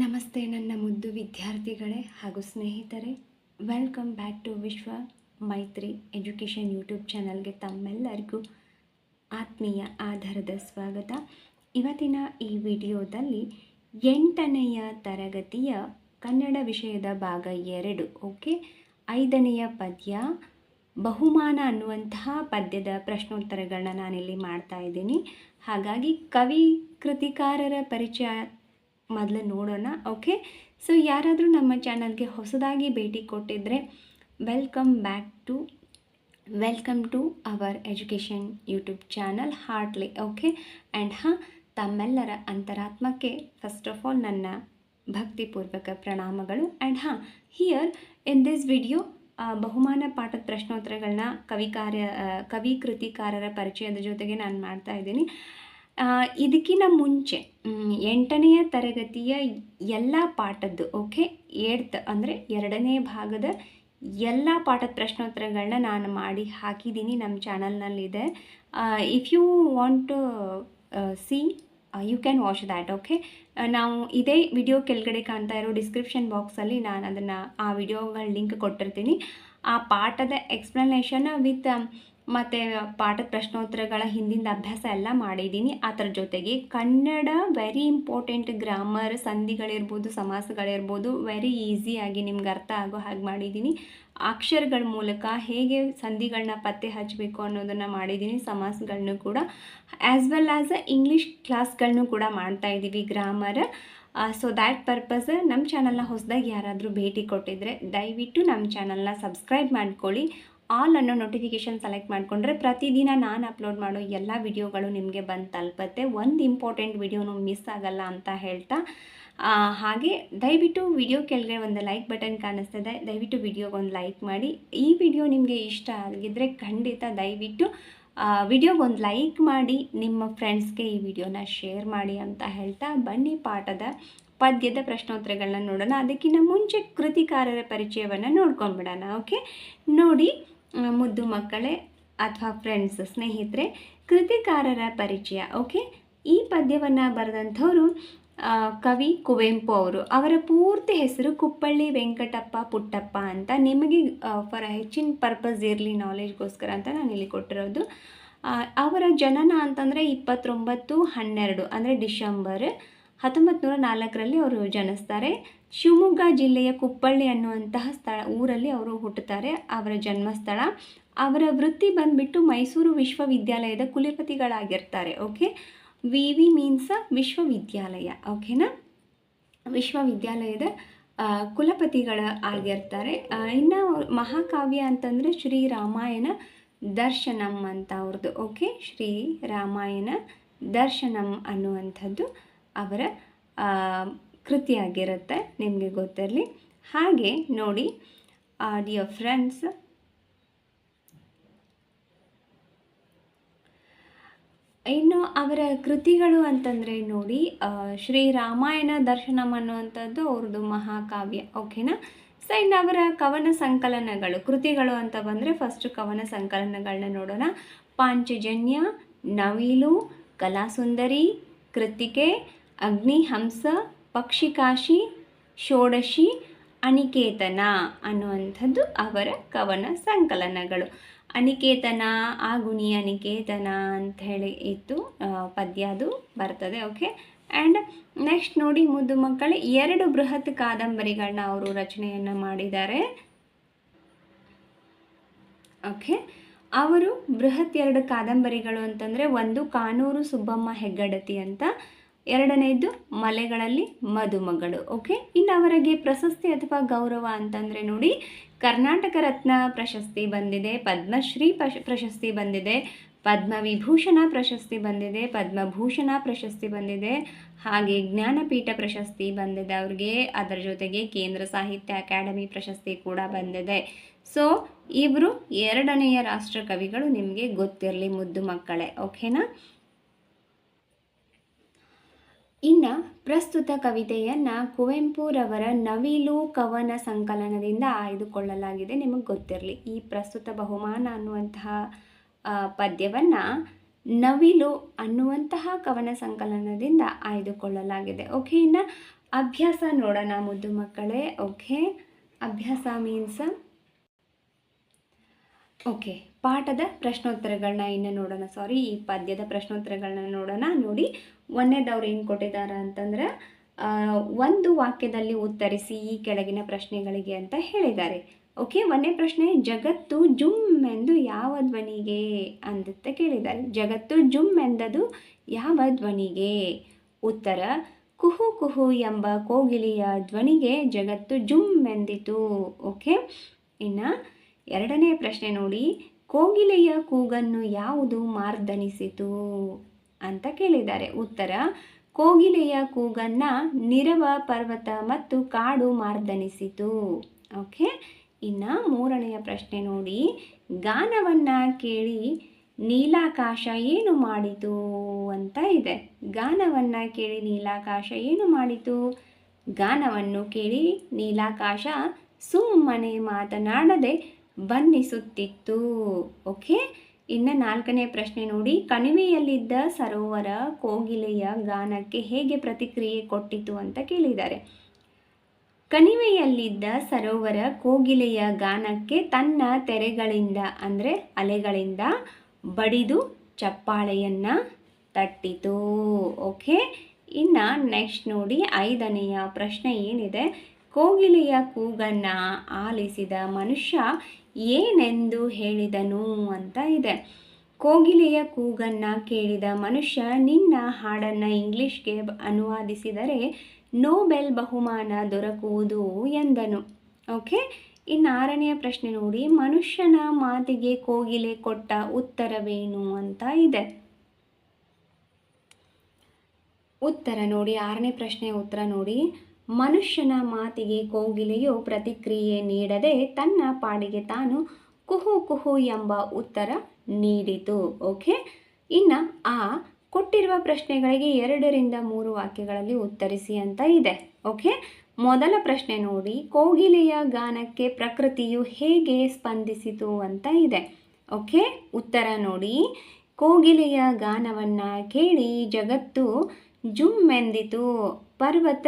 ನಮಸ್ತೆ ನನ್ನ ಮುದ್ದು ವಿದ್ಯಾರ್ಥಿಗಳೇ ಹಾಗೂ ಸ್ನೇಹಿತರೆ. ವೆಲ್ಕಮ್ ಬ್ಯಾಕ್ ಟು ವಿಶ್ವ ಮೈತ್ರಿ ಎಜುಕೇಷನ್ ಯೂಟ್ಯೂಬ್ ಚಾನಲ್ಗೆ ತಮ್ಮೆಲ್ಲರಿಗೂ ಆತ್ಮೀಯ ಆಧಾರದ ಸ್ವಾಗತ. ಇವತ್ತಿನ ಈ ವಿಡಿಯೋದಲ್ಲಿ ಎಂಟನೆಯ ತರಗತಿಯ ಕನ್ನಡ ವಿಷಯದ ಭಾಗ ಎರಡು, ಓಕೆ? ಐದನೆಯ ಪದ್ಯ, ಬಹುಮಾನ ಅನ್ನುವಂತಹ ಪದ್ಯದ ಪ್ರಶ್ನೋತ್ತರಗಳನ್ನ ನಾನಿಲ್ಲಿ ಮಾಡ್ತಾ ಇದ್ದೀನಿ. ಹಾಗಾಗಿ ಕವಿ, ಕೃತಿಕಾರರ ಪರಿಚಯ ಮೊದಲು ನೋಡೋಣ, ಓಕೆ? ಸೊ ಯಾರಾದರೂ ನಮ್ಮ ಚಾನಲ್ಗೆ ಹೊಸದಾಗಿ ಭೇಟಿ ಕೊಟ್ಟಿದ್ದರೆ welcome back to welcome to our education YouTube channel heartly okay and ಹಾಂ, ತಮ್ಮೆಲ್ಲರ ಅಂತರಾತ್ಮಕ್ಕೆ ಫಸ್ಟ್ ಆಫ್ ಆಲ್ ನನ್ನ ಭಕ್ತಿಪೂರ್ವಕ ಪ್ರಣಾಮಗಳು. ಆ್ಯಂಡ್ ಹಾಂ ಹಿಯರ್ ಇನ್ ದಿಸ್ ವಿಡಿಯೋ ಬಹುಮಾನ ಪಾಠದ ಪ್ರಶ್ನೋತ್ತರಗಳನ್ನ ಕವಿ ಕಾರ್ಯ ಕವಿ ಕೃತಿಕಾರರ ಪರಿಚಯದ ಜೊತೆಗೆ ನಾನು ಮಾಡ್ತಾ ಇದ್ದೀನಿ. ಇದಕ್ಕಿಂತ ಮುಂಚೆ ಎಂಟನೆಯ ತರಗತಿಯ ಎಲ್ಲ ಪಾಠದ್ದು ಓಕೆ ಏಡ್ತ್ ಅಂದರೆ ಎರಡನೇ ಭಾಗದ ಎಲ್ಲ ಪಾಠದ ಪ್ರಶ್ನೋತ್ತರಗಳನ್ನ ನಾನು ಮಾಡಿ ಹಾಕಿದ್ದೀನಿ ನಮ್ಮ ಚಾನಲ್ನಲ್ಲಿದೆ. If you want to see you can watch that okay ನಾವು ಇದೇ ವಿಡಿಯೋ ಕೆಳಗಡೆ ಕಾಣ್ತಾ ಇರೋ ಡಿಸ್ಕ್ರಿಪ್ಷನ್ ಬಾಕ್ಸಲ್ಲಿ ನಾನು ಅದನ್ನು ಆ ವಿಡಿಯೋಗಳ ಲಿಂಕ್ ಕೊಟ್ಟಿರ್ತೀನಿ. ಆ ಪಾಠದ ಎಕ್ಸ್ಪ್ಲನೇಷನ್ ವಿತ್ ಮತ್ತು ಪಾಠ ಪ್ರಶ್ನೋತ್ತರಗಳ ಹಿಂದಿನ ಅಭ್ಯಾಸ ಎಲ್ಲ ಮಾಡಿದ್ದೀನಿ. ಅದರ ಜೊತೆಗೆ ಕನ್ನಡ ವೆರಿ ಇಂಪಾರ್ಟೆಂಟ್ ಗ್ರಾಮರ್ ಸಂಧಿಗಳಿರ್ಬೋದು, ಸಮಾಸಗಳಿರ್ಬೋದು ವೆರಿ ಈಸಿಯಾಗಿ ನಿಮ್ಗೆ ಅರ್ಥ ಆಗೋ ಹಾಗೆ ಮಾಡಿದ್ದೀನಿ. ಅಕ್ಷರಗಳ ಮೂಲಕ ಹೇಗೆ ಸಂಧಿಗಳನ್ನ ಪತ್ತೆ ಹಚ್ಚಬೇಕು ಅನ್ನೋದನ್ನು ಮಾಡಿದ್ದೀನಿ ಸಮಾಸಗಳನ್ನು ಕೂಡ. ಆ್ಯಸ್ ವೆಲ್ ಆ್ಯಸ್ ಇಂಗ್ಲೀಷ್ ಕ್ಲಾಸ್ಗಳನ್ನು ಕೂಡ ಮಾಡ್ತಾ ಇದ್ದೀವಿ ಗ್ರಾಮರ್ ಸೊ ದ್ಯಾಟ್ ಪರ್ಪಸ್ ನಮ್ಮ ಚಾನಲ್ನ ಹೊಸದಾಗಿ ಯಾರಾದರೂ ಭೇಟಿ ಕೊಟ್ಟಿದ್ರೆ ದಯವಿಟ್ಟು ನಮ್ಮ ಚಾನಲ್ನ ಸಬ್ಸ್ಕ್ರೈಬ್ ಮಾಡ್ಕೊಳ್ಳಿ. ಆಲ್ ಅನ್ನೋ ನೋಟಿಫಿಕೇಷನ್ ಸೆಲೆಕ್ಟ್ ಮಾಡಿಕೊಂಡ್ರೆ ಪ್ರತಿದಿನ ನಾನು ಅಪ್ಲೋಡ್ ಮಾಡೋ ಎಲ್ಲ ವಿಡಿಯೋಗಳು ನಿಮಗೆ ಬಂದು ತಲುಪತ್ತೆ. ಒಂದು ಇಂಪಾರ್ಟೆಂಟ್ ವಿಡಿಯೋನು ಮಿಸ್ ಆಗಲ್ಲ ಅಂತ ಹೇಳ್ತಾ ಹಾಗೆ ದಯವಿಟ್ಟು ವಿಡಿಯೋ ಕೆಳಗೆ ಒಂದು ಲೈಕ್ ಬಟನ್ ಕಾಣಿಸ್ತದೆ. ದಯವಿಟ್ಟು ವಿಡಿಯೋಗೆ ಒಂದು ಲೈಕ್ ಮಾಡಿ. ಈ ವಿಡಿಯೋ ನಿಮಗೆ ಇಷ್ಟ ಆಗಿದ್ದರೆ ಖಂಡಿತ ದಯವಿಟ್ಟು ವಿಡಿಯೋಗೆ ಒಂದು ಲೈಕ್ ಮಾಡಿ, ನಿಮ್ಮ ಫ್ರೆಂಡ್ಸ್ಗೆ ಈ ವಿಡಿಯೋನ ಶೇರ್ ಮಾಡಿ ಅಂತ ಹೇಳ್ತಾ, ಬನ್ನಿ ಪಾಠದ ಪದ್ಯದ ಪ್ರಶ್ನೋತ್ತರಗಳನ್ನ ನೋಡೋಣ. ಅದಕ್ಕಿಂತ ಮುಂಚೆ ಕೃತಿಕಾರರ ಪರಿಚಯವನ್ನು ನೋಡ್ಕೊಂಡ್ಬಿಡೋಣ ಓಕೆ ನೋಡಿ ಮುದ್ದು ಮಕ್ಕಳೇ ಅಥವಾ ಫ್ರೆಂಡ್ಸ್ ಸ್ನೇಹಿತರೆ, ಕೃತಿಕಾರರ ಪರಿಚಯ ಓಕೆ ಈ ಪದ್ಯವನ್ನು ಬರೆದಂಥವರು ಕವಿ ಕುವೆಂಪು ಅವರು. ಅವರ ಪೂರ್ತಿ ಹೆಸರು ಕುಪ್ಪಳ್ಳಿ ವೆಂಕಟಪ್ಪ ಪುಟ್ಟಪ್ಪ ಅಂತ ನಿಮಗೆ ಫಾರ್ ಹೆಚ್ಚಿನ ಪರ್ಪಸ್ ಇರಲಿ ನಾಲೆಜ್ಗೋಸ್ಕರ ಅಂತ ನಾನು ಇಲ್ಲಿ ಕೊಟ್ಟಿರೋದು. ಅವರ ಜನನ ಅಂತಂದರೆ ಇಪ್ಪತ್ತೊಂಬತ್ತು ಹನ್ನೆರಡು, ಅಂದರೆ ಡಿಸೆಂಬರ್ ಹತ್ತೊಂಬತ್ತು ನೂರ ನಾಲ್ಕರಲ್ಲಿ ಅವರು ಜನಿಸ್ತಾರೆ. ಶಿವಮೊಗ್ಗ ಜಿಲ್ಲೆಯ ಕುಪ್ಪಳ್ಳಿ ಅನ್ನುವಂತಹ ಸ್ಥಳ, ಊರಲ್ಲಿ ಅವರು ಹುಟ್ಟುತ್ತಾರೆ, ಅವರ ಜನ್ಮಸ್ಥಳ. ಅವರ ವೃತ್ತಿ ಬಂದ್ಬಿಟ್ಟು ಮೈಸೂರು ವಿಶ್ವವಿದ್ಯಾಲಯದ ಕುಲಪತಿಗಳಾಗಿರ್ತಾರೆ, ಓಕೆ? ವಿ ವಿ ಮೀನ್ಸ್ ವಿಶ್ವವಿದ್ಯಾಲಯ, ಓಕೆನಾ? ವಿಶ್ವವಿದ್ಯಾಲಯದ ಕುಲಪತಿಗಳ ಆಗಿರ್ತಾರೆ. ಇನ್ನು ಮಹಾಕಾವ್ಯ ಅಂತಂದರೆ ಶ್ರೀ ರಾಮಾಯಣ ದರ್ಶನಂ ಅಂತ ಅವ್ರದ್ದು ಓಕೆ? ಶ್ರೀ ರಾಮಾಯಣ ದರ್ಶನಂ ಅನ್ನುವಂಥದ್ದು ಅವರ ಕೃತಿಯಾಗಿರುತ್ತೆ, ನಿಮಗೆ ಗೊತ್ತಿರಲಿ. ಹಾಗೆ ನೋಡಿ ಡಿಯರ್ ಫ್ರೆಂಡ್ಸ್ ಇನ್ನು ಅವರ ಕೃತಿಗಳು ಅಂತಂದರೆ ನೋಡಿ ಶ್ರೀ ರಾಮಾಯಣ ದರ್ಶನಂ ಅನ್ನುವಂಥದ್ದು ಅವ್ರದ್ದು ಮಹಾಕಾವ್ಯ ಓಕೆನಾ ಸೊ ಇನ್ನು ಅವರ ಕವನ ಸಂಕಲನಗಳು, ಕೃತಿಗಳು ಅಂತ ಬಂದರೆ ಫಸ್ಟ್ ಕವನ ಸಂಕಲನಗಳನ್ನ ನೋಡೋಣ. ಪಾಂಚಜನ್ಯ, ನವಿಲು, ಕಲಾಸುಂದರಿ, ಕೃತಿಕೆ, ಅಗ್ನಿಹಂಸ ಪಕ್ಷಿಕಾಶಿ, ಷೋಡಶಿ, ಅನಿಕೇತನ ಅನ್ನುವಂಥದ್ದು ಅವರ ಕವನ ಸಂಕಲನಗಳು. ಅನಿಕೇತನ, ಆಗುಣಿ ಅನಿಕೇತನ ಅಂತ ಹೇಳಿ ಇತ್ತು ಪದ್ಯ ಅದು ಬರ್ತದೆ ಓಕೆ ಆ್ಯಂಡ್ ನೆಕ್ಸ್ಟ್ ನೋಡಿ ಮುದ್ದು ಮಕ್ಕಳು, ಎರಡು ಬೃಹತ್ ಕಾದಂಬರಿಗಳನ್ನ ಅವರು ರಚನೆಯನ್ನು ಮಾಡಿದ್ದಾರೆ. ಓಕೆ ಅವರು ಬೃಹತ್ ಎರಡು ಕಾದಂಬರಿಗಳು ಅಂತಂದರೆ ಒಂದು ಕಾನೂರು ಸುಬ್ಬಮ್ಮ ಹೆಗ್ಗಡತಿ ಅಂತ ಎರಡನೇದು ಮಲೆಗಳಲ್ಲಿ ಮದುಮಗಳು ಓಕೆ ಇನ್ನು ಅವರಿಗೆ ಪ್ರಶಸ್ತಿ ಅಥವಾ ಗೌರವ ಅಂತಂದರೆ ನೋಡಿ, ಕರ್ನಾಟಕ ರತ್ನ ಪ್ರಶಸ್ತಿ ಬಂದಿದೆ, ಪದ್ಮಶ್ರೀ ಪ್ರಶ, ಪ್ರಶಸ್ತಿ ಬಂದಿದೆ, ಪದ್ಮವಿಭೂಷಣ ಪ್ರಶಸ್ತಿ ಬಂದಿದೆ, ಪದ್ಮಭೂಷಣ ಪ್ರಶಸ್ತಿ ಬಂದಿದೆ, ಹಾಗೆ ಜ್ಞಾನಪೀಠ ಪ್ರಶಸ್ತಿ ಬಂದಿದೆ ಅವ್ರಿಗೆ. ಅದರ ಜೊತೆಗೆ ಕೇಂದ್ರ ಸಾಹಿತ್ಯ ಅಕಾಡೆಮಿ ಪ್ರಶಸ್ತಿ ಕೂಡ ಬಂದಿದೆ. ಸೊ ಇವರು ಎರಡನೆಯ ರಾಷ್ಟ್ರಕವಿಗಳು ನಿಮಗೆ ಗೊತ್ತಿರಲಿ ಮುದ್ದು ಮಕ್ಕಳೇ ಓಕೆನಾ ಇನ್ನು ಪ್ರಸ್ತುತ ಕವಿತೆಯನ್ನು ಕುವೆಂಪುರವರ ನವಿಲು ಕವನ ಸಂಕಲನದಿಂದ ಆಯ್ದುಕೊಳ್ಳಲಾಗಿದೆ. ನಿಮಗೆ ಗೊತ್ತಿರಲಿ, ಈ ಪ್ರಸ್ತುತ ಬಹುಮಾನ ಅನ್ನುವಂತಹ ಪದ್ಯವನ್ನು ನವಿಲು ಅನ್ನುವಂತಹ ಕವನ ಸಂಕಲನದಿಂದ ಆಯ್ದುಕೊಳ್ಳಲಾಗಿದೆ. ಓಕೆ, ಇನ್ನು ಅಭ್ಯಾಸ ನೋಡೋಣ ಮುದ್ದು ಮಕ್ಕಳೇ. ಓಕೆ, ಅಭ್ಯಾಸ ಮೀನ್ಸ್ ಓಕೆ, ಪಾಠದ ಪ್ರಶ್ನೋತ್ತರಗಳನ್ನ ಇನ್ನು ನೋಡೋಣ. ಸಾರಿ ಈ ಪದ್ಯದ ಪ್ರಶ್ನೋತ್ತರಗಳನ್ನ ನೋಡೋಣ. ನೋಡಿ ಒಂದನೇದವ್ರು ಏನು ಕೊಟ್ಟಿದ್ದಾರೆ ಅಂತಂದ್ರೆ ಒಂದು ವಾಕ್ಯದಲ್ಲಿ ಉತ್ತರಿಸಿ ಈ ಕೆಳಗಿನ ಪ್ರಶ್ನೆಗಳಿಗೆ ಅಂತ ಹೇಳಿದ್ದಾರೆ. ಓಕೆ ಒಂದನೇ ಪ್ರಶ್ನೆ, ಜಗತ್ತು ಜುಮ್ ಎಂದು ಯಾವ ಧ್ವನಿಗೆ ಅಂತ ಕೇಳಿದ್ದಾರೆ. ಜಗತ್ತು ಜುಮ್ ಎಂದದು ಯಾವ ಧ್ವನಿಗೆ? ಉತ್ತರ, ಕುಹು ಕುಹು ಎಂಬ ಕೋಗಿಲಿಯ ಧ್ವನಿಗೆ ಜಗತ್ತು ಜುಮ್ ಎಂದಿತು. ಓಕೆ, ಇನ್ನು ಎರಡನೇ ಪ್ರಶ್ನೆ ನೋಡಿ, ಕೋಗಿಲೆಯ ಕೂಗನ್ನು ಯಾವುದು ಮಾರ್ದನಿಸಿತು? ಅಂತ ಕೇಳಿದ್ದಾರೆ. ಉತ್ತರ, ಕೋಗಿಲೆಯ ಕೂಗನ್ನ ನಿರವ ಪರ್ವತ ಮತ್ತು ಕಾಡು ಮಾರ್ದನಿಸಿತು. ಓಕೆ, ಇನ್ನು ಮೂರನೆಯ ಪ್ರಶ್ನೆ ನೋಡಿ. ಗಾನವನ್ನ ಕೇಳಿ ನೀಲಾಕಾಶ ಏನು ಮಾಡಿತು ಅಂತ ಇದೆ. ಗಾನವನ್ನ ಕೇಳಿ ನೀಲಾಕಾಶ ಏನು ಮಾಡಿತು? ಗಾನವನ್ನು ಕೇಳಿ ನೀಲಾಕಾಶ ಸುಮ್ಮನೆ ಮಾತನಾಡದೆ ಬನ್ನಿಸುತ್ತಿತ್ತು. ಓಕೆ ಇನ್ನು ನಾಲ್ಕನೇ ಪ್ರಶ್ನೆ ನೋಡಿ. ಕಣಿವೆಯಲ್ಲಿದ್ದ ಸರೋವರ ಕೋಗಿಲೆಯ ಗಾನಕ್ಕೆ ಹೇಗೆ ಪ್ರತಿಕ್ರಿಯೆ ಕೊಟ್ಟಿತು ಅಂತ ಕೇಳಿದ್ದಾರೆ. ಕಣಿವೆಯಲ್ಲಿದ್ದ ಸರೋವರ ಕೋಗಿಲೆಯ ಗಾನಕ್ಕೆ ತನ್ನ ತೆರೆಗಳಿಂದ, ಅಂದರೆ ಅಲೆಗಳಿಂದ ಬಡಿದು ಚಪ್ಪಾಳೆಯನ್ನ ತಟ್ಟಿತು. ಓಕೆ? ಇನ್ನು ನೆಕ್ಸ್ಟ್ ನೋಡಿ, ಐದನೆಯ ಪ್ರಶ್ನೆ ಏನಿದೆ? ಕೋಗಿಲೆಯ ಕೂಗನ್ನ ಆಲಿಸಿದ ಮನುಷ್ಯ ಏನೆಂದು ಹೇಳಿದನು ಅಂತ ಇದೆ. ಕೋಗಿಲೆಯ ಕೂಗನ್ನ ಕೇಳಿದ ಮನುಷ್ಯ, ನಿನ್ನ ಹಾಡನ್ನು ಇಂಗ್ಲಿಷ್ಗೆ ಅನುವಾದಿಸಿದರೆ ನೋಬೆಲ್ ಬಹುಮಾನ ದೊರಕುವುದು ಎಂದನು. ಓಕೆ? ಇನ್ನು ಆರನೆಯ ಪ್ರಶ್ನೆ ನೋಡಿ. ಮನುಷ್ಯನ ಮಾತಿಗೆ ಕೋಗಿಲೆ ಕೊಟ್ಟ ಉತ್ತರವೇನು ಅಂತ ಇದೆ. ಉತ್ತರ ನೋಡಿ. ಆರನೇ ಪ್ರಶ್ನೆಯ ಉತ್ತರ ನೋಡಿ. ಮನುಷ್ಯನ ಮಾತಿಗೆ ಕೋಗಿಲೆಯು ಪ್ರತಿಕ್ರಿಯೆ ನೀಡದೆ ತನ್ನ ಪಾಡಿಗೆ ತಾನು ಕುಹು ಕುಹು ಎಂಬ ಉತ್ತರ ನೀಡಿತು. ಓಕೆ? ಇನ್ನು ಆ ಕೊಟ್ಟಿರುವ ಪ್ರಶ್ನೆಗಳಿಗೆ ಎರಡರಿಂದ ಮೂರು ವಾಕ್ಯಗಳಲ್ಲಿ ಉತ್ತರಿಸಿ ಅಂತ ಇದೆ. ಓಕೆ? ಮೊದಲ ಪ್ರಶ್ನೆ ನೋಡಿ, ಕೋಗಿಲೆಯ ಗಾನಕ್ಕೆ ಪ್ರಕೃತಿಯು ಹೇಗೆ ಸ್ಪಂದಿಸಿತು ಅಂತ ಇದೆ. ಓಕೆ? ಉತ್ತರ ನೋಡಿ, ಕೋಗಿಲೆಯ ಗಾನವನ್ನು ಕೇಳಿ ಜಗತ್ತು ಜುಮ್ಮೆಂದಿತು ಪರ್ವತ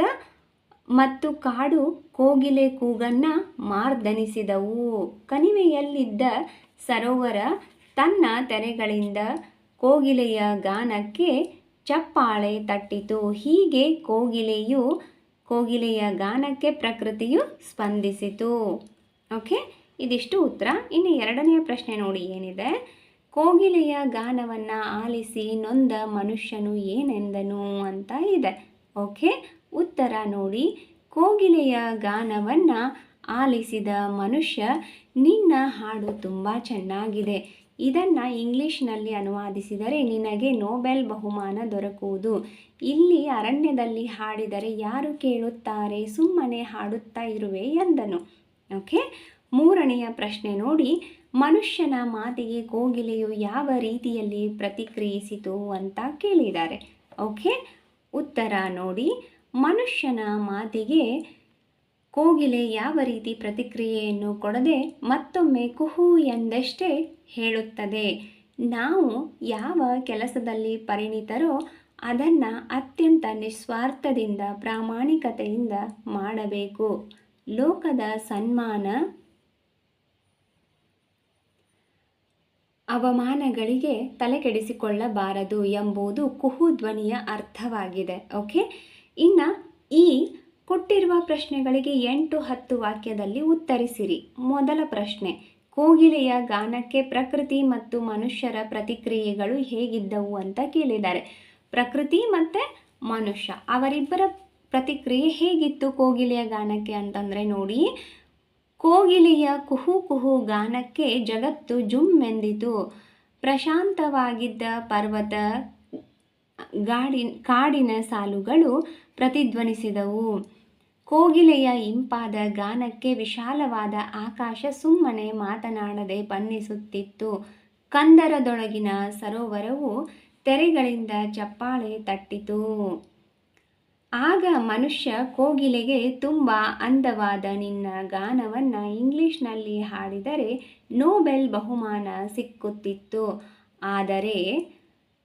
ಮತ್ತು ಕಾಡು ಕೋಗಿಲೆ ಕೂಗನ್ನ ಮಾರ್ದನಿಸಿದವು. ಕಣಿವೆಯಲ್ಲಿದ್ದ ಸರೋವರ ತನ್ನ ತೆರೆಗಳಿಂದ ಕೋಗಿಲೆಯ ಗಾನಕ್ಕೆ ಚಪ್ಪಾಳೆ ತಟ್ಟಿತು. ಹೀಗೆ ಕೋಗಿಲೆಯು, ಕೋಗಿಲೆಯ ಗಾನಕ್ಕೆ ಪ್ರಕೃತಿಯು ಸ್ಪಂದಿಸಿತು. ಓಕೆ? ಇದಿಷ್ಟು ಉತ್ತರ. ಇನ್ನು ಎರಡನೆಯ ಪ್ರಶ್ನೆ ನೋಡಿ ಏನಿದೆ? ಕೋಗಿಲೆಯ ಗಾನವನ್ನು ಆಲಿಸಿ ನೊಂದ ಮನುಷ್ಯನು ಏನೆಂದನು ಅಂತ ಇದೆ. ಓಕೆ? ಉತ್ತರ ನೋಡಿ, ಕೋಗಿಲೆಯ ಗಾನವನ್ನು ಆಲಿಸಿದ ಮನುಷ್ಯ ನಿನ್ನ ಹಾಡು ತುಂಬ ಚೆನ್ನಾಗಿದೆ. ಇದನ್ನು ಇಂಗ್ಲಿಷ್ನಲ್ಲಿ ಅನುವಾದಿಸಿದರೆ ನಿನಗೆ ನೋಬೆಲ್ ಬಹುಮಾನ ದೊರಕುವುದು. ಇಲ್ಲಿ ಅರಣ್ಯದಲ್ಲಿ ಹಾಡಿದರೆ ಯಾರು ಕೇಳುತ್ತಾರೆ? ಸುಮ್ಮನೆ ಹಾಡುತ್ತಾ ಇರುವೆ ಎಂದನು. ಓಕೆ? ಮೂರನೆಯ ಪ್ರಶ್ನೆ ನೋಡಿ, ಮನುಷ್ಯನ ಮಾತಿಗೆ ಕೋಗಿಲೆಯು ಯಾವ ರೀತಿಯಲ್ಲಿ ಪ್ರತಿಕ್ರಿಯಿಸಿತು? ಅಂತ ಕೇಳಿದ್ದಾರೆ. ಓಕೆ? ಉತ್ತರ ನೋಡಿ ಮನುಷ್ಯನ ಮಾತಿಗೆ ಕೋಗಿಲೆ ಯಾವ ರೀತಿ ಪ್ರತಿಕ್ರಿಯೆಯನ್ನು ಕೊಡದೆ ಮತ್ತೊಮ್ಮೆ ಕುಹು ಎಂದಷ್ಟೇ ಹೇಳುತ್ತದೆ. ನಾವು ಯಾವ ಕೆಲಸದಲ್ಲಿ ಪರಿಣಿತರೋ ಅದನ್ನು ಅತ್ಯಂತ ನಿಸ್ವಾರ್ಥದಿಂದ, ಪ್ರಾಮಾಣಿಕತೆಯಿಂದ ಮಾಡಬೇಕು. ಲೋಕದ ಸನ್ಮಾನ, ಅವಮಾನಗಳಿಗೆ ತಲೆಕೆಡಿಸಿಕೊಳ್ಳಬಾರದು ಎಂಬುದು ಕುಹು ಧ್ವನಿಯ ಅರ್ಥವಾಗಿದೆ. ಓಕೆ ಇನ್ನು ಈ ಕೊಟ್ಟಿರುವ ಪ್ರಶ್ನೆಗಳಿಗೆ ಎಂಟು ಹತ್ತು ವಾಕ್ಯದಲ್ಲಿ ಉತ್ತರಿಸಿರಿ. ಮೊದಲ ಪ್ರಶ್ನೆ, ಕೋಗಿಲೆಯ ಗಾನಕ್ಕೆ ಪ್ರಕೃತಿ ಮತ್ತು ಮನುಷ್ಯರ ಪ್ರತಿಕ್ರಿಯೆಗಳು ಹೇಗಿದ್ದವು ಅಂತ ಕೇಳಿದ್ದಾರೆ. ಪ್ರಕೃತಿ ಮತ್ತು ಮನುಷ್ಯ, ಅವರಿಬ್ಬರ ಪ್ರತಿಕ್ರಿಯೆ ಹೇಗಿತ್ತು ಕೋಗಿಲೆಯ ಗಾನಕ್ಕೆ ಅಂತಂದರೆ ನೋಡಿ, ಕೋಗಿಲೆಯ ಕುಹು ಕುಹು ಗಾನಕ್ಕೆ ಜಗತ್ತು ಜುಮ್ಮೆಂದಿತು ಪ್ರಶಾಂತವಾಗಿದ್ದ ಪರ್ವತ ಗಾಡಿ, ಕಾಡಿನ ಸಾಲುಗಳು ಪ್ರತಿಧ್ವನಿಸಿದವು. ಕೋಗಿಲೆಯ ಇಂಪಾದ ಗಾನಕ್ಕೆ ವಿಶಾಲವಾದ ಆಕಾಶ ಸುಮ್ಮನೆ ಮಾತನಾಡದೆ ಬನ್ನಿಸುತ್ತಿತ್ತು. ಕಂದರದೊಳಗಿನ ಸರೋವರವು ತೆರೆಗಳಿಂದ ಚಪ್ಪಾಳೆ ತಟ್ಟಿತು. ಆಗ ಮನುಷ್ಯ ಕೋಗಿಲೆಗೆ ತುಂಬ ಅಂದವಾದ ನಿನ್ನ ಗಾನವನ್ನು ಇಂಗ್ಲಿಷ್ನಲ್ಲಿ ಹಾಡಿದರೆ ನೋಬೆಲ್ ಬಹುಮಾನ ಸಿಕ್ಕುತ್ತಿತ್ತು. ಆದರೆ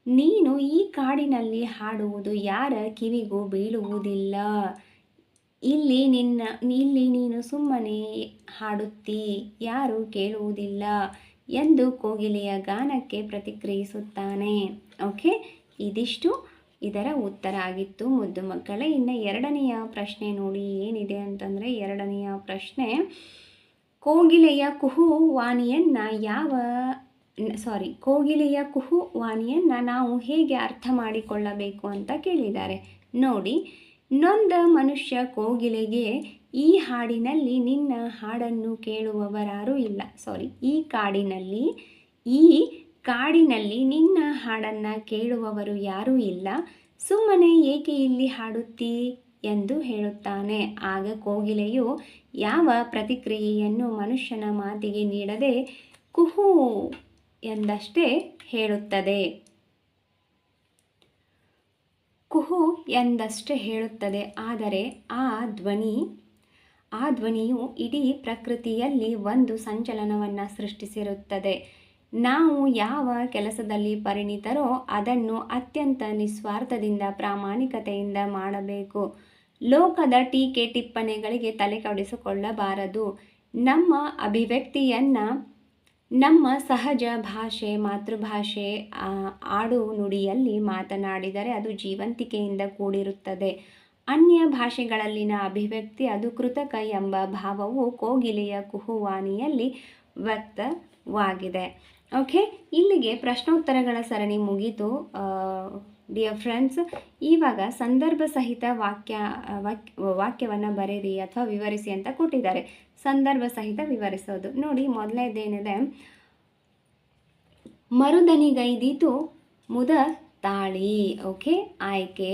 ನೀನು ಈ ಕಾಡಿನಲ್ಲಿ ಹಾಡುವುದು ಯಾರ ಕಿವಿಗೂ ಬೀಳುವುದಿಲ್ಲ. ಇಲ್ಲಿ ನಿನ್ನ, ಇಲ್ಲಿ ನೀನು ಸುಮ್ಮನೆ ಹಾಡುತ್ತಿ, ಯಾರು ಕೇಳುವುದಿಲ್ಲ ಎಂದು ಕೋಗಿಲೆಯ ಗಾನಕ್ಕೆ ಪ್ರತಿಕ್ರಿಯಿಸುತ್ತಾನೆ. ಓಕೆ, ಇದಿಷ್ಟು. ಇದರ ಉತ್ತರ ಆಗಿತ್ತು ಮುದ್ದು ಮಕ್ಕಳೇ. ಇನ್ನು ಎರಡನೆಯ ಪ್ರಶ್ನೆ ನೋಡಿ, ಏನಿದೆ ಅಂತಂದರೆ ಎರಡನೆಯ ಪ್ರಶ್ನೆ, ಕೋಗಿಲೆಯ ಕುಹು ವಾಣಿಯನ್ನು ಯಾವ ಸಾರಿ ಕೋಗಿಲೆಯ ಕುಹು ವಾಣಿಯನ್ನು ನಾವು ಹೇಗೆ ಅರ್ಥ ಮಾಡಿಕೊಳ್ಳಬೇಕು ಅಂತ ಕೇಳಿದ್ದಾರೆ. ನೋಡಿ, ನೊಂದ ಮನುಷ್ಯ ಕೋಗಿಲೆಗೆ, ಈ ಹಾಡಿನಲ್ಲಿ ನಿನ್ನ ಹಾಡನ್ನು ಕೇಳುವವರಾರೂ ಇಲ್ಲ. ಸಾರಿ ಈ ಕಾಡಿನಲ್ಲಿ ಈ ಕಾಡಿನಲ್ಲಿ ನಿನ್ನ ಹಾಡನ್ನು ಕೇಳುವವರು ಯಾರೂ ಇಲ್ಲ. ಸುಮ್ಮನೆ ಏಕೆ ಇಲ್ಲಿ ಹಾಡುತ್ತೀ? ಎಂದು ಹೇಳುತ್ತಾನೆ. ಆಗ ಕೋಗಿಲೆಯು ಯಾವ ಪ್ರತಿಕ್ರಿಯೆಯನ್ನು ಮನುಷ್ಯನ ಮಾತಿಗೆ ನೀಡದೆ, ಕುಹು ಎಂದಷ್ಟೇ ಹೇಳುತ್ತದೆ. ಕುಹು ಎಂದಷ್ಟೇ ಹೇಳುತ್ತದೆ. ಆದರೆ ಆ ಧ್ವನಿ, ಆ ಧ್ವನಿಯು ಇಡೀ ಪ್ರಕೃತಿಯಲ್ಲಿ ಒಂದು ಸಂಚಲನವನ್ನು ಸೃಷ್ಟಿಸಿರುತ್ತದೆ. ನಾವು ಯಾವ ಕೆಲಸದಲ್ಲಿ ಪರಿಣಿತರೋ ಅದನ್ನು ಅತ್ಯಂತ ನಿಸ್ವಾರ್ಥದಿಂದ, ಪ್ರಾಮಾಣಿಕತೆಯಿಂದ ಮಾಡಬೇಕು. ಲೋಕದ ಟೀಕೆ ಟಿಪ್ಪಣಿಗಳಿಗೆ ತಲೆ ಕೆಡಿಸಿಕೊಳ್ಳಬಾರದು ನಮ್ಮ ಅಭಿವ್ಯಕ್ತಿಯನ್ನು ನಮ್ಮ ಸಹಜ ಭಾಷೆ, ಮಾತೃಭಾಷೆ ಆಡು ನುಡಿಯಲ್ಲಿ ಮಾತನಾಡಿದರೆ ಅದು ಜೀವಂತಿಕೆಯಿಂದ ಕೂಡಿರುತ್ತದೆ. ಅನ್ಯ ಭಾಷೆಗಳಲ್ಲಿನ ಅಭಿವ್ಯಕ್ತಿ, ಅದು ಕೃತಕ ಎಂಬ ಭಾವವು ಕೋಗಿಲೆಯ ಕುಹುವಾನಿಯಲ್ಲಿ ವ್ಯಕ್ತವಾಗಿದೆ. ಓಕೆ, ಇಲ್ಲಿಗೆ ಪ್ರಶ್ನೋತ್ತರಗಳ ಸರಣಿ ಮುಗೀತು. ಡಿಯರ್ ಫ್ರೆಂಡ್ಸ್ ಇವಾಗ ಸಂದರ್ಭ ಸಹಿತ ವಾಕ್ಯ ವಾಕ್ಯವನ್ನು ಬರೆಯಿರಿ ಅಥವಾ ವಿವರಿಸಿ ಅಂತ ಕೊಟ್ಟಿದ್ದಾರೆ. ಸಂದರ್ಭ ಸಹಿತ ವಿವರಿಸೋದು. ನೋಡಿ, ಮೊದಲನೇದೇನಿದೆ? ಮರುದನಿಗೈದೀತು ಮುದ ತಾಳಿ ಓಕೆ ಆಯ್ಕೆ.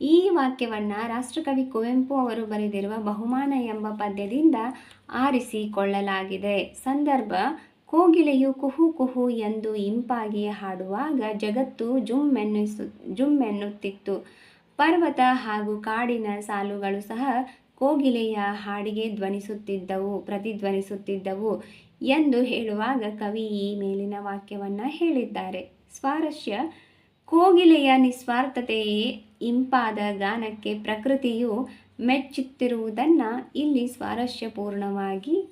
ಈ ವಾಕ್ಯವನ್ನು ರಾಷ್ಟ್ರಕವಿ ಕುವೆಂಪು ಅವರು ಬರೆದಿರುವ ಬಹುಮಾನ ಎಂಬ ಪದ್ಯದಿಂದ ಆರಿಸಿಕೊಳ್ಳಲಾಗಿದೆ. ಸಂದರ್ಭ ಕೋಗಿಲೆಯು ಕುಹು ಕುಹು ಎಂದು ಇಂಪಾಗಿ ಹಾಡುವಾಗ ಜಗತ್ತು ಜುಮ್ಮೆನ್ನಿಸು, ಜುಮ್ಮೆನ್ನುತ್ತಿತ್ತು. ಪರ್ವತ ಹಾಗೂ ಕಾಡಿನ ಸಾಲುಗಳು ಸಹ ಕೋಗಿಲೆಯ ಹಾಡಿಗೆ ಧ್ವನಿಸುತ್ತಿದ್ದವು, ಪ್ರತಿಧ್ವನಿಸುತ್ತಿದ್ದವು ಎಂದು ಹೇಳುವಾಗ ಕವಿ ಈ ಮೇಲಿನ ವಾಕ್ಯವನ್ನು ಹೇಳಿದ್ದಾರೆ. ಸ್ವಾರಸ್ಯ, ಕೋಗಿಲೆಯ ನಿಸ್ವಾರ್ಥತೆಯೇ ಇಂಪಾದ ಗಾನಕ್ಕೆ ಪ್ರಕೃತಿಯು ಮೆಚ್ಚುತ್ತಿರುವುದನ್ನು ಇಲ್ಲಿ ಸ್ವಾರಸ್ಯಪೂರ್ಣವಾಗಿ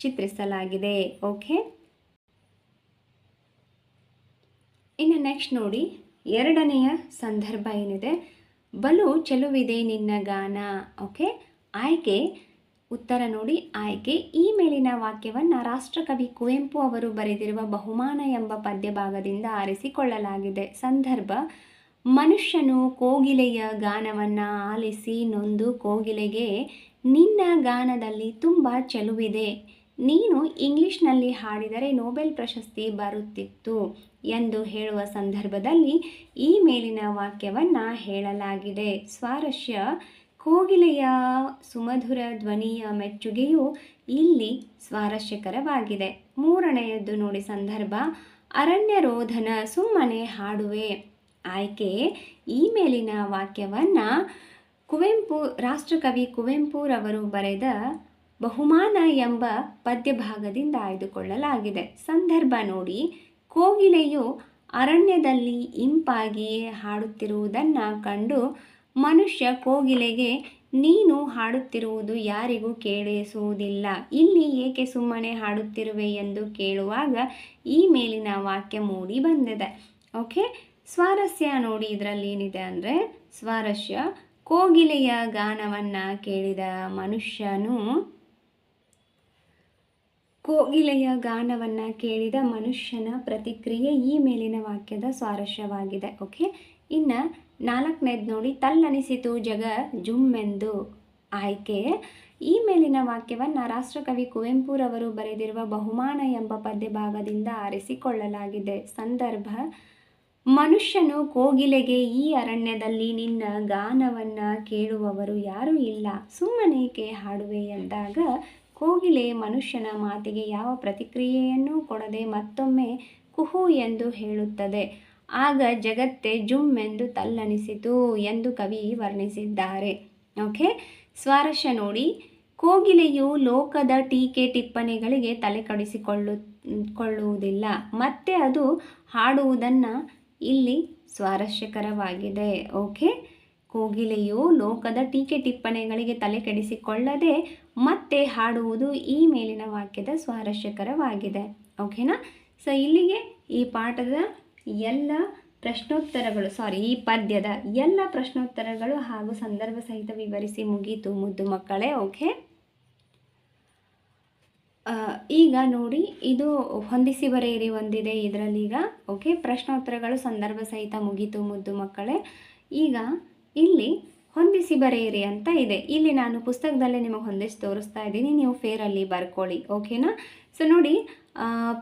ಚಿತ್ರಿಸಲಾಗಿದೆ. ಓಕೆ? ಇನ್ನು ನೆಕ್ಸ್ಟ್ ನೋಡಿ, ಎರಡನೆಯ ಸಂದರ್ಭ ಏನಿದೆ? ಬಲು ಚೆಲುವಿದೆ ನಿನ್ನ ಗಾನ. ಓಕೆ ಆಯ್ಕೆ, ಉತ್ತರ ನೋಡಿ, ಆಯ್ಕೆ. ಈ ಮೇಲಿನ ವಾಕ್ಯವನ್ನು ರಾಷ್ಟ್ರಕವಿ ಕುವೆಂಪು ಅವರು ಬರೆದಿರುವ ಬಹುಮಾನ ಎಂಬ ಪದ್ಯಭಾಗದಿಂದ ಆರಿಸಿಕೊಳ್ಳಲಾಗಿದೆ. ಸಂದರ್ಭ, ಮನುಷ್ಯನು ಕೋಗಿಲೆಯ ಗಾನವನ್ನು ಆಲಿಸಿ ನೊಂದು ಕೋಗಿಲೆಗೆ, ನಿನ್ನ ಗಾನದಲ್ಲಿ ತುಂಬ ಚೆಲುವಿದೆ. ನೀನು ಇಂಗ್ಲಿಷ್ನಲ್ಲಿ ಹಾಡಿದರೆ ನೋಬೆಲ್ ಪ್ರಶಸ್ತಿ ಬರುತ್ತಿತ್ತು. ಎಂದು ಹೇಳುವ ಸಂದರ್ಭದಲ್ಲಿ ಈ ಮೇಲಿನ ವಾಕ್ಯವನ್ನು ಹೇಳಲಾಗಿದೆ. ಸ್ವಾರಸ್ಯ, ಕೋಗಿಲೆಯ ಸುಮಧುರ ಧ್ವನಿಯ ಮೆಚ್ಚುಗೆಯು ಇಲ್ಲಿ ಸ್ವಾರಸ್ಯಕರವಾಗಿದೆ. ಮೂರನೆಯದ್ದು ನೋಡಿ ಸಂದರ್ಭ. ಅರಣ್ಯರೋಧನ ಸುಮ್ಮನೆ ಹಾಡುವೆ. ಆಯ್ಕೆ, ಈ ಮೇಲಿನ ವಾಕ್ಯವನ್ನು ಕುವೆಂಪು, ರಾಷ್ಟ್ರಕವಿ ಕುವೆಂಪುರವರು ಬರೆದ ಬಹುಮಾನ ಎಂಬ ಪದ್ಯಭಾಗದಿಂದ ಆಯ್ದುಕೊಳ್ಳಲಾಗಿದೆ. ಸಂದರ್ಭ ನೋಡಿ. ಕೋಗಿಲೆಯು ಅರಣ್ಯದಲ್ಲಿ ಇಂಪಾಗಿ ಹಾಡುತ್ತಿರುವುದನ್ನು ಕಂಡು ಮನುಷ್ಯ ಕೋಗಿಲೆಗೆ, ನೀನು ಹಾಡುತ್ತಿರುವುದು ಯಾರಿಗೂ ಕೇಳಿಸುವುದಿಲ್ಲ. ಇಲ್ಲಿ ಏಕೆ ಸುಮ್ಮನೆ ಹಾಡುತ್ತಿರುವೆ? ಎಂದು ಕೇಳುವಾಗ ಈ ಮೇಲಿನ ವಾಕ್ಯ ಮೂಡಿ ಬಂದಿದೆ. ಓಕೆ? ಸ್ವಾರಸ್ಯ ನೋಡಿ ಇದರಲ್ಲಿ ಏನಿದೆ ಅಂದರೆ, ಸ್ವಾರಸ್ಯ ಕೋಗಿಲೆಯ ಗಾನವನ್ನು ಕೇಳಿದ ಮನುಷ್ಯನು ಕೋಗಿಲೆಯ ಗಾನವನ್ನು ಕೇಳಿದ ಮನುಷ್ಯನ ಪ್ರತಿಕ್ರಿಯೆ ಈ ಮೇಲಿನ ವಾಕ್ಯದ ಸ್ವಾರಸ್ಯವಾಗಿದೆ, ಓಕೆ? ಇನ್ನು ನಾಲ್ಕನೇದು ನೋಡಿ, ತಲ್ಲನಿಸಿತು ಜಗ ಜುಮ್ಮೆಂದು ಆಯ್ಕೆ. ಈ ಮೇಲಿನ ವಾಕ್ಯವನ್ನು ರಾಷ್ಟ್ರಕವಿ ಕುವೆಂಪುರವರು ಬರೆದಿರುವ ಬಹುಮಾನ ಎಂಬ ಪದ್ಯ ಭಾಗದಿಂದ ಆರಿಸಿಕೊಳ್ಳಲಾಗಿದೆ. ಸಂದರ್ಭ, ಮನುಷ್ಯನು ಕೋಗಿಲೆಗೆ ಈ ಅರಣ್ಯದಲ್ಲಿ ನಿನ್ನ ಗಾನವನ್ನು ಕೇಳುವವರು ಯಾರೂ ಇಲ್ಲ. ಸುಮ್ಮನೇಕೆ ಹಾಡುವೆ ಎಂದಾಗ ಕೋಗಿಲೆ ಮನುಷ್ಯನ ಮಾತಿಗೆ ಯಾವ ಪ್ರತಿಕ್ರಿಯೆಯನ್ನೂ ಕೊಡದೆ ಮತ್ತೊಮ್ಮೆ ಕುಹು ಎಂದು ಹೇಳುತ್ತದೆ. ಆಗ ಜಗತ್ತೇ ಜುಮ್ ಎಂದು ತಲ್ಲನಿಸಿತು ಎಂದು ಕವಿ ವರ್ಣಿಸಿದ್ದಾರೆ. ಓಕೆ? ಸ್ವಾರಸ್ಯ ನೋಡಿ. ಕೋಗಿಲೆಯು ಲೋಕದ ಟೀಕೆ ಟಿಪ್ಪಣಿಗಳಿಗೆ ತಲೆ ಕಡಿಸಿಕೊಳ್ಳು ಕೊಳ್ಳುವುದಿಲ್ಲ ಮತ್ತೆ ಅದು ಹಾಡುವುದನ್ನು ಇಲ್ಲಿ ಸ್ವಾರಸ್ಯಕರವಾಗಿದೆ. ಓಕೆ? ಕೋಗಿಲೆಯು ಲೋಕದ ಟೀಕೆ ಟಿಪ್ಪಣಿಗಳಿಗೆ ತಲೆ ಕೆಡಿಸಿಕೊಳ್ಳದೆ ಮತ್ತೆ ಹಾಡುವುದು ಈ ಮೇಲಿನ ವಾಕ್ಯದ ಸ್ವಾರಸ್ಯಕರವಾಗಿದೆ. ಓಕೆನಾ? ಸೊ ಇಲ್ಲಿಗೆ ಈ ಪಾಠದ ಎಲ್ಲ ಪ್ರಶ್ನೋತ್ತರಗಳು ಸಾರಿ ಈ ಪದ್ಯದ ಎಲ್ಲ ಪ್ರಶ್ನೋತ್ತರಗಳು ಹಾಗೂ ಸಂದರ್ಭ ಸಹಿತ ವಿವರಿಸಿ ಮುಗೀತು ಮುದ್ದು ಮಕ್ಕಳೇ, ಓಕೆ? ಈಗ ನೋಡಿ, ಇದು ಹೊಂದಿಸಿ ಬರೆಯಿರಿ ಒಂದಿದೆ ಇದರಲ್ಲಿ ಈಗ, ಓಕೆ? ಪ್ರಶ್ನೋತ್ತರಗಳು, ಸಂದರ್ಭ ಸಹಿತ ಮುಗೀತು ಮುದ್ದು ಮಕ್ಕಳೇ. ಈಗ ಇಲ್ಲಿ ಹೊಂದಿಸಿ ಬರೆಯಿರಿ ಅಂತ ಇದೆ. ಇಲ್ಲಿ ನಾನು ಪುಸ್ತಕದಲ್ಲೇ ನಿಮಗೆ ಹೊಂದಿಸಿ ತೋರಿಸ್ತಾ ಇದ್ದೀನಿ. ನೀವು ಫೇರಲ್ಲಿ ಬರ್ಕೊಳ್ಳಿ ಓಕೆನಾ ಸೊ ನೋಡಿ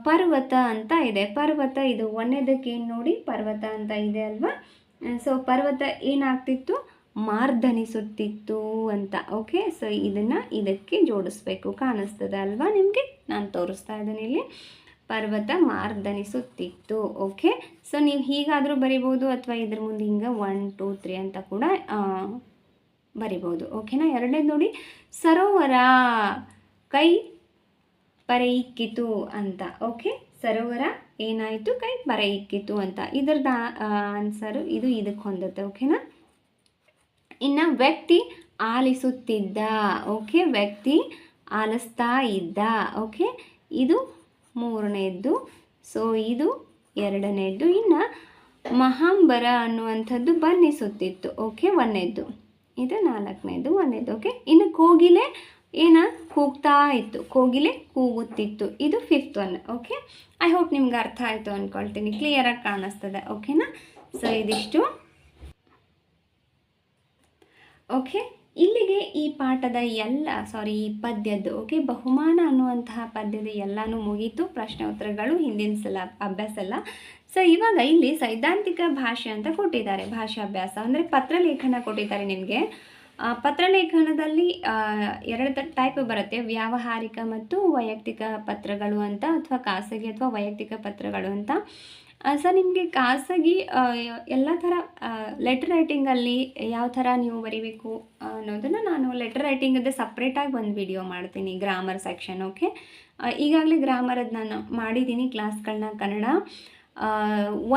ಪರ್ವತ ಅಂತ ಇದೆ. ಪರ್ವತ ಇದು ಒಂದನೇದಕ್ಕೆ ನೋಡಿ? ಪರ್ವತ ಅಂತ ಇದೆ ಅಲ್ವಾ? ಸೊ ಪರ್ವತ ಏನಾಗ್ತಿತ್ತು? ಮಾರ್ಧನಿಸುತ್ತಿತ್ತು ಅಂತ ಓಕೆ ಸೊ ಇದನ್ನು ಇದಕ್ಕೆ ಜೋಡಿಸ್ಬೇಕು. ಕಾಣಿಸ್ತದೆ ಅಲ್ವಾ ನಿಮಗೆ? ನಾನು ತೋರಿಸ್ತಾ ಇದ್ದೀನಿ ಇಲ್ಲಿ. ಪರ್ವತ ಮಾರ್ದನಿಸುತ್ತಿತ್ತು. ಓಕೆ ಸೊ ನೀವು ಹೀಗಾದರೂ ಬರಿಬೋದು ಅಥವಾ ಇದ್ರ ಮುಂದೆ ಹಿಂಗೆ ಒನ್ ಟೂ ತ್ರೀ ಅಂತ ಕೂಡ ಬರಿಬೋದು ಓಕೆನಾ ಎರಡನೇ ನೋಡಿ, ಸರೋವರ ಕೈ ಪರೆಯಿಕ್ಕಿತು ಅಂತ. ಓಕೆ ಸರೋವರ ಏನಾಯಿತು? ಕೈ ಪರೆಯಿಕ್ಕಿತು ಅಂತ. ಇದರದ ಆನ್ಸರು ಇದು ಇದಕ್ಕೆ ಹೊಂದುತ್ತೆ. ಓಕೆನಾ ಇನ್ನು ವ್ಯಕ್ತಿ ಆಲಿಸುತ್ತಿದ್ದ. ಓಕೆ ವ್ಯಕ್ತಿ ಆಲಿಸ್ತಾ ಇದ್ದ. ಓಕೆ ಇದು ಮೂರನೇದ್ದು ಸೊ, ಇದು ಎರಡನೇದ್ದು ಇನ್ನು ಮಹಾಂಬರ ಅನ್ನುವಂಥದ್ದು ಬನ್ನಿಸುತ್ತಿತ್ತು ಓಕೆ ಒಂದನೇದ್ದು ಇದು ನಾಲ್ಕನೇದು ಒಂದನೇದು ಓಕೆ, ಇನ್ನು ಕೋಗಿಲೆ ಏನ? ಕೂಗ್ತಾ ಇತ್ತು. ಕೋಗಿಲೆ ಕೂಗುತ್ತಿತ್ತು. ಇದು fifth one okay I hope ನಿಮ್ಗೆ ಅರ್ಥ ಆಯಿತು ಅಂದ್ಕೊಳ್ತೀನಿ ಕ್ಲಿಯರಾಗಿ ಕಾಣಿಸ್ತದೆ. ಓಕೆನಾ? ಸೊ ಇದಿಷ್ಟು. ಓಕೆ ಇಲ್ಲಿಗೆ ಈ ಪಾಠದ ಎಲ್ಲ ಸಾರಿ ಈ ಪದ್ಯದ್ದು ಓಕೆ ಬಹುಮಾನ ಅನ್ನುವಂತಹ ಪದ್ಯದ ಎಲ್ಲನೂ ಮುಗೀತು. ಪ್ರಶ್ನೆ ಉತ್ತರಗಳು, ಹಿಂದಿನ ಸಲ ಅಭ್ಯಾಸ ಅಲ್ಲ. ಸೊ ಇವಾಗ ಇಲ್ಲಿ ಸೈದ್ಧಾಂತಿಕ ಭಾಷೆ ಅಂತ ಕೊಟ್ಟಿದ್ದಾರೆ. ಭಾಷಾಭ್ಯಾಸ ಅಂದರೆ ಪತ್ರಲೇಖನ ಕೊಟ್ಟಿದ್ದಾರೆ ನಿಮಗೆ. ಪತ್ರಲೇಖನದಲ್ಲಿ ಎರಡು ಟೈಪ್ ಬರುತ್ತೆ. ವ್ಯಾವಹಾರಿಕ ಮತ್ತು ವೈಯಕ್ತಿಕ ಪತ್ರಗಳು ಅಂತ, ಅಥವಾ ಖಾಸಗಿ ಅಥವಾ ವೈಯಕ್ತಿಕ ಪತ್ರಗಳು ಅಂತ. ಸರ್, ನಿಮಗೆ ಖಾಸಗಿ ಎಲ್ಲ ಥರ ಲೆಟರ್ ರೈಟಿಂಗಲ್ಲಿ ಯಾವ ಥರ ನೀವು ಬರಿಬೇಕು ಅನ್ನೋದನ್ನು ನಾನು ಲೆಟರ್ ರೈಟಿಂಗದ್ದು ಸಪ್ರೇಟಾಗಿ ಒಂದು ವಿಡಿಯೋ ಮಾಡ್ತೀನಿ ಗ್ರಾಮರ್ ಸೆಕ್ಷನ್ ಓಕೆ ಈಗಾಗಲೇ ಗ್ರಾಮರದ್ದು ನಾನು ಮಾಡಿದ್ದೀನಿ ಕ್ಲಾಸ್ಗಳನ್ನ ಕನ್ನಡ.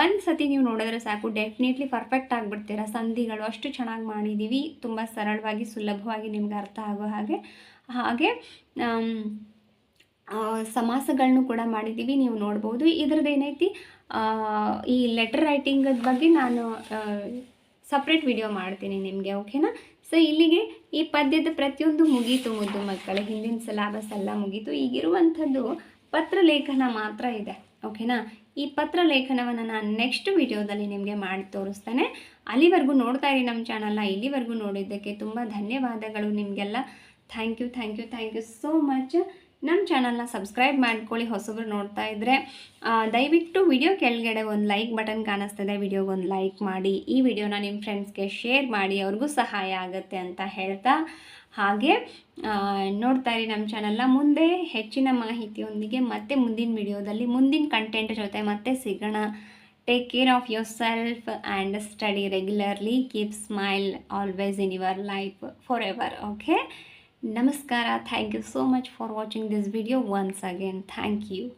ಒಂದು ಸತಿ ನೀವು ನೋಡಿದ್ರೆ ಸಾಕು ಡೆಫಿನೆಟ್ಲಿ ಪರ್ಫೆಕ್ಟ್ ಆಗಿಬಿಡ್ತೀರ, ಸಂಧಿಗಳು ಅಷ್ಟು ಚೆನ್ನಾಗಿ ಮಾಡಿದ್ದೀವಿ ತುಂಬ ಸರಳವಾಗಿ, ಸುಲಭವಾಗಿ ನಿಮ್ಗೆ ಅರ್ಥ ಆಗೋ ಹಾಗೆ. ಹಾಗೆ ಸಮಾಸಗಳನ್ನು ಕೂಡ ಮಾಡಿದ್ದೀವಿ ನೀವು ನೋಡ್ಬೋದು. ಇದ್ರದ್ದು ಏನೈತಿ ಈ ಲೆಟರ್ ರೈಟಿಂಗ್ ಬಗ್ಗೆ ನಾನು ಸಪ್ರೇಟ್ ವಿಡಿಯೋ ಮಾಡ್ತೀನಿ ನಿಮಗೆ ಓಕೆನಾ ಸೊ ಇಲ್ಲಿಗೆ ಈ ಪದ್ಯದ ಪ್ರತಿಯೊಂದು ಮುಗೀತು ಮುದ್ದು ಮಕ್ಕಳ. ಹಿಂದಿನ ಸಿಲಾಬಸ್ ಎಲ್ಲ ಮುಗೀತು. ಈಗಿರುವಂಥದ್ದು ಪತ್ರಲೇಖನ ಮಾತ್ರ ಇದೆ ಓಕೆನಾ ಈ ಪತ್ರ ಲೇಖನವನ್ನು ನಾನು ನೆಕ್ಸ್ಟ್ ವಿಡಿಯೋದಲ್ಲಿ ನಿಮಗೆ ಮಾಡಿ ತೋರಿಸ್ತೇನೆ. ಅಲ್ಲಿವರೆಗೂ ನೋಡ್ತಾ ಇರಿ ನಮ್ಮ ಚಾನಲ್ನ ಇಲ್ಲಿವರೆಗೂ ನೋಡಿದ್ದಕ್ಕೆ ತುಂಬ ಧನ್ಯವಾದಗಳು ನಿಮಗೆಲ್ಲ. Thank you thank you thank you so much ನಮ್ಮ ಚಾನಲ್ನ ಸಬ್ಸ್ಕ್ರೈಬ್ ಮಾಡ್ಕೊಳ್ಳಿ. ಹೊಸಬ್ರು ನೋಡ್ತಾ ಇದ್ದರೆ ದಯವಿಟ್ಟು ವಿಡಿಯೋ ಕೆಳಗಡೆ ಒಂದು ಲೈಕ್ ಬಟನ್ ಕಾಣಿಸ್ತಿದೆ. ವಿಡಿಯೋಗೆ ಒಂದು ಲೈಕ್ ಮಾಡಿ. ಈ ವಿಡಿಯೋನ ನಿಮ್ಮ ಫ್ರೆಂಡ್ಸ್ಗೆ ಶೇರ್ ಮಾಡಿ. ಅವ್ರಿಗೂ ಸಹಾಯ ಆಗುತ್ತೆ ಅಂತ ಹೇಳ್ತಾ ಹಾಗೆ ನೋಡ್ತಾ ಇರಿ ನಮ್ಮ ಚಾನಲ್ನ ಮುಂದೆ ಹೆಚ್ಚಿನ ಮಾಹಿತಿಯೊಂದಿಗೆ ಮತ್ತೆ ಮುಂದಿನ ವಿಡಿಯೋದಲ್ಲಿ ಮುಂದಿನ ಕಂಟೆಂಟ್ ಜೊತೆ ಮತ್ತೆ ಸಿಗೋಣ. Take care of yourself and study regularly keep smile always in your life forever okay Namaskara. Thank you so much for watching this video once again. Thank you.